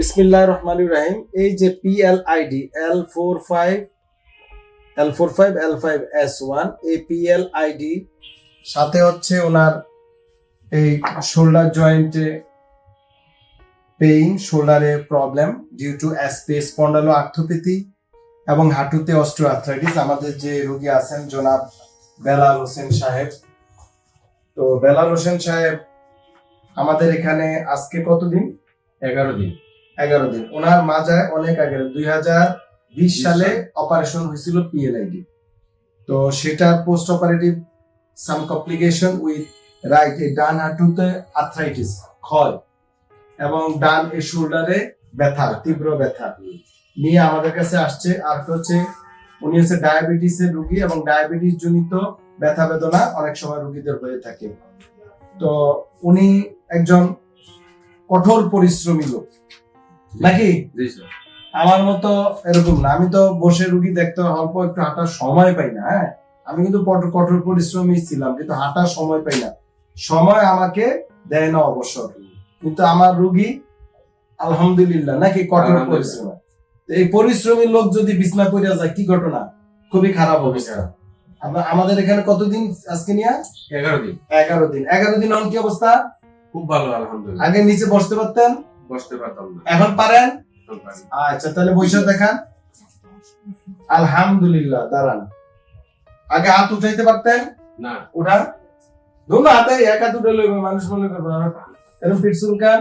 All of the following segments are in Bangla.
বিসমিল্লাহ রহমান রাহিম। এই যে PLID L four five L four five L five S one এই পিএলআইডি সাথে হচ্ছে ওনার এই শোল্ডার জয়েন্টে পেইন, শোল্ডারে প্রবলেম ডিউ টু অ্যাসপেস স্পন্ডালো আর্থোপ্যাথি এবং হাঁটুতে অস্ট্রো আর্থ্রাইটিস আমাদের যে রোগী আছেন জনাব বেলাল হোসেন সাহেব। তো বেলাল হোসেন সাহেব, আমাদের এখানে আজকে কতদিন? এগারো দিন। এগারো দিন। ওনার মাজায় অনেক আগে দুই হাজার বিশ সালে অপারেশন হয়েছিল পিএলআইডি তো সেটার post operative some complication with right এই ডান হাঁটুতে আর্থ্রাইটিস ক্ষয় এবং ডান এই শোল্ডারে ব্যথা তীব্র ব্যথা। নিয়ে আমাদের কাছে আসছে আর হচ্ছে উনি হচ্ছে ডায়াবেটিস এর রুগী এবং ডায়াবেটিস জনিত ব্যথা বেদনা অনেক সময় রুগীদের হয়ে থাকে। তো উনি একজন কঠোর পরিশ্রমী লোক। নাকি? আমার মতো এরকম না। আমি তো বসে রুগী দেখতে অল্প একটু হাঁটার সময় পাই না হ্যাঁ? আমি কিন্তু কঠোর পরিশ্রমী ছিলাম কিন্তু হাঁটার সময় পাই না। সময় আমাকে দেয় না অবসর কিন্তু আমার রুগী আলহামদুলিল্লাহ নাকি কঠোর পরিশ্রম? এই পরিশ্রমী লোক যদি বিছনা করিয়া যায় কি ঘটনা? খুবই খারাপ অবস্থা। আমরা আমাদের এখানে কতদিন আজকে নিয়ে? এগারো দিন। এগারো দিন। এগারো দিন অন কি অবস্থা? খুব ভালো আলহামদুলিল্লাহ। আগে নিচে বসতে পারতেন? বসতে পারতাম না। এখন পারেন? আচ্ছা তাহলে বৈশাখ দেখান। আলহামদুলিল্লাহ দাঁড়ান। আগে হাত উঠাইতে পারতেন? না। উঠান। ধরুন হাতে এক হাত উঠে লইবে মানুষ মনে করবে এরকম পিঠ চুলকান?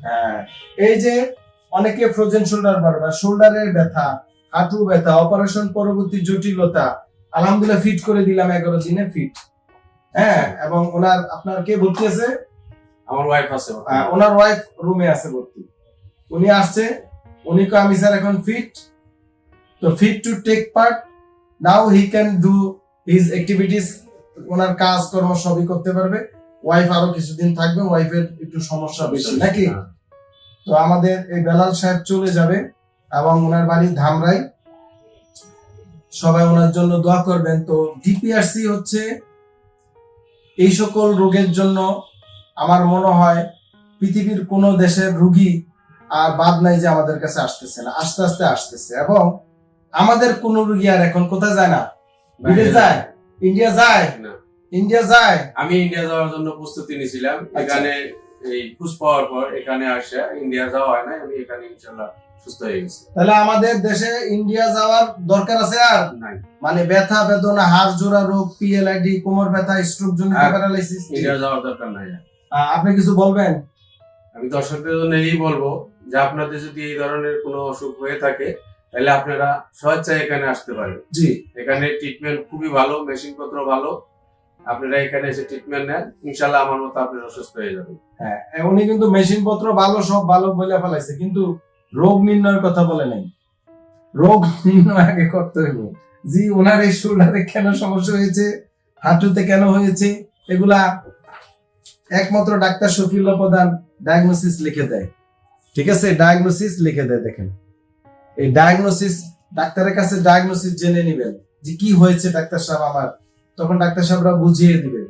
হ্যাঁ। এই যে অনেকে ফ্রোজেন শোল্ডার বারবার শোল্ডারের ব্যথা হাঁটু ব্যথা অপারেশন পরবর্তী জটিলতা আলহামদুলিল্লাহ ফিট করে দিলাম এগারো দিনে ফিট হ্যাঁ এবং ওনার আপনার কে ভর্তি আছে? আমার ওয়াইফ আছে ওনার ওয়াইফ রুমে আছে ভর্তি উনি আসছে উনি কো আমি স্যার এখন ফিট তো fit to take part now he can do his activities ওনার কাজ কর্ম সবই করতে পারবে ওয়াইফ আরও কিছুদিন থাকবে ওয়াইফের একটু সমস্যা বেশি নাকি? হ্যাঁ। তো আমাদের এই বেলাল সাহেব চলে যাবে এবং ওনার বাড়ি ধামরাই। সবাই ওনার জন্য দোয়া করবেন। তো ডিপিআরসি হচ্ছে এই সকল রোগের জন্য আমার মনে হয় পৃথিবীর কোন দেশের রুগী আর বাদ নাই যে আমাদের কাছে আসতেছে না আস্তে আস্তে আসতেছে। এবং আমাদের কোন রুগী আর এখন কোথায় যায় না? বিদেশ যায়। ইন্ডিয়া যায়? ইন্ডিয়া যায়? আমি ইন্ডিয়া যাওয়ার জন্য প্রস্তুতি নিয়েছিলাম। আচ্ছা। এখানে এই পাওয়ার পর এখানে আসে। ইন্ডিয়া যাওয়া হয় না আমি এখানে ইনশাল্লাহ সুস্থ হয়ে গেছি। তাহলে আমাদের দেশে ইন্ডিয়া যাওয়ার দরকার আছে আর? নাই। মানে ব্যথা বেদনা হাড় জোড়া রোগ পিএলআইডি কোমর ব্যথা স্ট্রোক জনিত আর প্যারালাইসিস ইন্ডিয়া যাওয়ার দরকার নাই। আপনি কিছু বলবেন? আমি দর্শকদের জন্য এই বলব যে আপনাদের যদি এই ধরনের কোনো অসুখ হয়ে থাকে তাহলে আপনারা স্বেচ্ছায় এখানে আসতে পারেন। জি। এখানে ট্রিটমেন্ট খুবই ভালো মেশিন পত্র ভালো। আপনারা এখানে এসে ট্রিটমেন্ট নেন ইনশাল্লাহ আমার মতো আপনারা সুস্থ হয়ে যাবেন। হ্যাঁ উনি কিন্তু মেশিন পত্র ভালো সব ভালো বলে ফেলাইছে কিন্তু রোগ নির্ণয়ের কথা বলে নাই। রোগ নির্ণয় আগে করতে হবে জি ওনার এই শোল্ডারে কেন সমস্যা হয়েছে হাঁটুতে কেন হয়েছে এগুলা একমাত্র ডাক্তার শফিউল্লাহ প্রধান ডায়াগনোসিস লিখে দেয়। ঠিক আছে? ডায়াগনোসিস লিখে দেয়, দেখেন। এই ডায়াগনোসিস ডাক্তারের কাছে ডায়াগনোসিস জেনে নেবেন যে কি হয়েছে ডাক্তার সাহেব আমার। তখন ডাক্তার সাহেবরা বুঝিয়ে দিবে।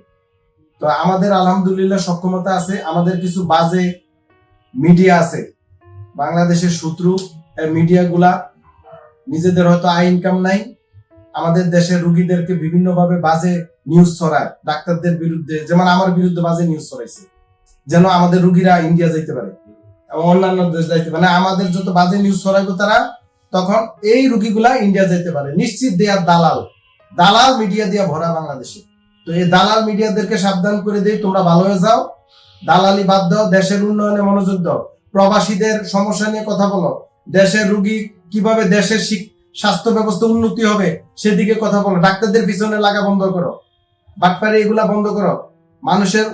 তো আমাদের আলহামদুলিল্লাহ সক্ষমতা আছে, আমাদের কিছু বাজে মিডিয়া আছে। বাংলাদেশের শত্রু মিডিয়া গুলা নিজেদের হয়তো আয় ইনকাম নাই। আমাদের দেশের রুগীদেরকে বিভিন্ন ভাবে বাজে নিউজ ছড়ায়, ডাক্তারদের বিরুদ্ধে, যেমন আমার বিরুদ্ধে বাজে নিউজ ছড়াইছে, যেন আমাদের রুগীরা ইন্ডিয়া যাইতে পারে এবং অন্যান্য দেশ যাইতে পারে। মানে আমাদের যত বাজে নিউজ ছড়াইবো তারা, তখন এই রুগীগুলা ইন্ডিয়া যাইতে পারে। নিশ্চিত দেয়ার দালাল দালাল মিডিয়া দিয়া ভরা বাংলাদেশে। তো এই দালাল মিডিয়াদেরকে সাবধান করে দেই, তোমরা ভালো হয়ে যাও। দালালি বাদ দাও, দেশের উন্নয়নে মনোযোগ দাও। প্রবাসীদের সমস্যা নিয়ে কথা বলো। দেশের রুগী কীভাবে দেশের স্বাস্থ্য ব্যবস্থা উন্নতি হবে, সেদিকে কথা বলো। ডাক্তারদের পিছনে লাগা বন্ধ করো। বাটপারি এগুলা বন্ধ করো। মানুষের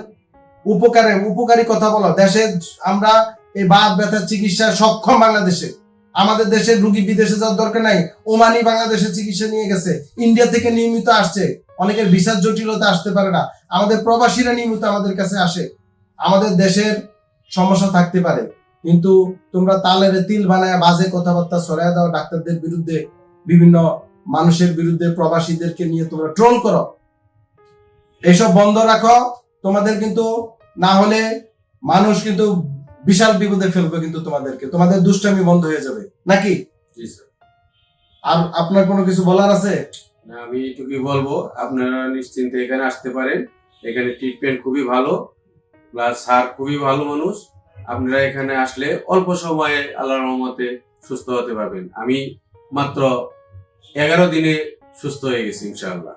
উপকারে, উপকারী কথা বলো। দেশে আমরা এই বাত, ব্যথার চিকিৎসা সক্ষম বাংলাদেশে। আমাদের দেশের রুগী বিদেশে যাওয়ার দরকার নাই। ওমানি বাংলাদেশে চিকিৎসা নিয়ে গেছে। ইন্ডিয়া থেকে নিয়মিত আসছে। অনেকের ভিসার জটিলতা আসতে পারে না। আমাদের প্রবাসীরা নিয়মিত আমাদের কাছে আসে। আমাদের দেশের সমস্যা থাকতে পারে। কিন্তু তোমরা তালের তিল বানায় বাজে কথাবার্তা ছড়ায় দাও ডাক্তারদের বিরুদ্ধে। বিভিন্ন মানুষের বিরুদ্ধে প্রবাসীদেরকে নিয়ে তোমরা ট্রোল করো। এইসব বন্ধ রাখো। তোমাদের কিন্তু না হলে মানুষ কিন্তু বিশাল বিপদে ফেলবে কিন্তু তোমাদেরকে। তোমাদের দুষ্টামি বন্ধ হয়ে যাবে। নাকি? আর আপনার কোনো কিছু বলার আছে? না, আমি এটুকুই বলব। আপনারা নিশ্চিন্তে এখানে আসতে পারেন। এখানে ট্রিটমেন্ট খুবই ভালো। প্লাস স্যার খুবই ভালো মানুষ। আপনারা এখানে আসলে অল্প সময়ে আল্লাহর রহমতে সুস্থ হতে পারবেন। আমি মাত্র এগারো দিনে সুস্থ হয়ে গেছি ইনশাআল্লাহ।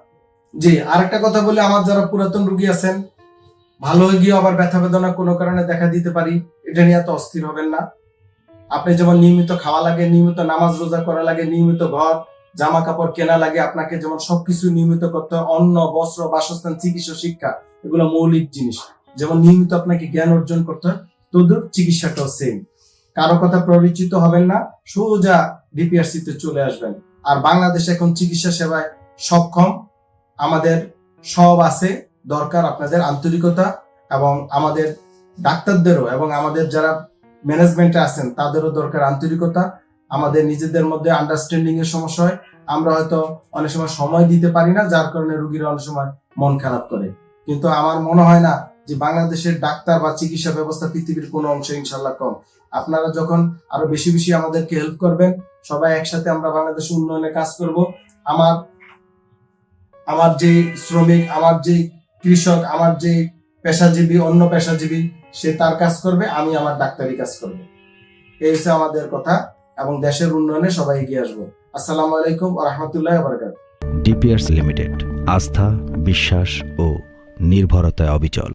জি, আরেকটা কথা বলি আমার যারা পুরাতন রুগী আছেন, ভালো হয়ে গিয়ে আবার ব্যথা বেদনা কোনো কারণে দেখা দিতে পারি, এটা নিয়ে এত অস্থির হবেন না। আপনি যেমন নিয়মিত খাওয়া লাগে, নিয়মিত নামাজ রোজা করা লাগে, নিয়মিত ঘর জামা কাপড় কেনা লাগে, আপনাকে যেমন সবকিছু নিয়মিত করতে হয়, অন্ন, বস্ত্র, বাসস্থান, চিকিৎসা, শিক্ষা, এগুলো মৌলিক জিনিস। যেমন নিয়মিত আপনাকে জ্ঞান অর্জন করতে হয়, তদ্রুপ চিকিৎসাটাও সেম কারও কথা পরিচিত হবেন না, সোজা ডিপিআরসি তে চলে আসবেন। আর বাংলাদেশ এখন চিকিৎসা সেবায় সক্ষম আমাদের সব আছে, দরকার আপনাদের আন্তরিকতা এবং আমাদের ডাক্তারদেরও এবং আমাদের যারা ম্যানেজমেন্টে আছেন, তাদেরও দরকার আন্তরিকতা। আমাদের নিজেদের মধ্যে আন্ডারস্ট্যান্ডিং এর সমস্যা হয়। আমরা হয়তো অনেক সময় সময় দিতে পারি না, যার কারণে রুগীরা অনেক সময় মন খারাপ করে। কিন্তু আমার মনে হয় না যে বাংলাদেশের ডাক্তার বা চিকিৎসা ব্যবস্থা পৃথিবীর কোনো অংশে ইনশাল্লাহ কম। আপনারা যখন আরও বেশি বেশি আমাদেরকে হেল্প করবেন, সবাই একসাথে আমরা বাংলাদেশের উন্নয়নে কাজ করব। আমার আমার যে শ্রমিক, আমার যে কৃষক, আমার যে পেশাজীবী, অন্য পেশাজীবী, সে তার কাজ করবে, আমি আমার ডাক্তারি কাজ করব। এই হচ্ছে আমাদের কথা, এবং দেশের উন্নয়নে সবাই এগিয়ে আসব। আসসালামু আলাইকুম রহমতুল্লাহ বারকাত ডিপিআরস লিমিটেড, আস্থা, বিশ্বাস ও নির্ভরতায় অবিচল।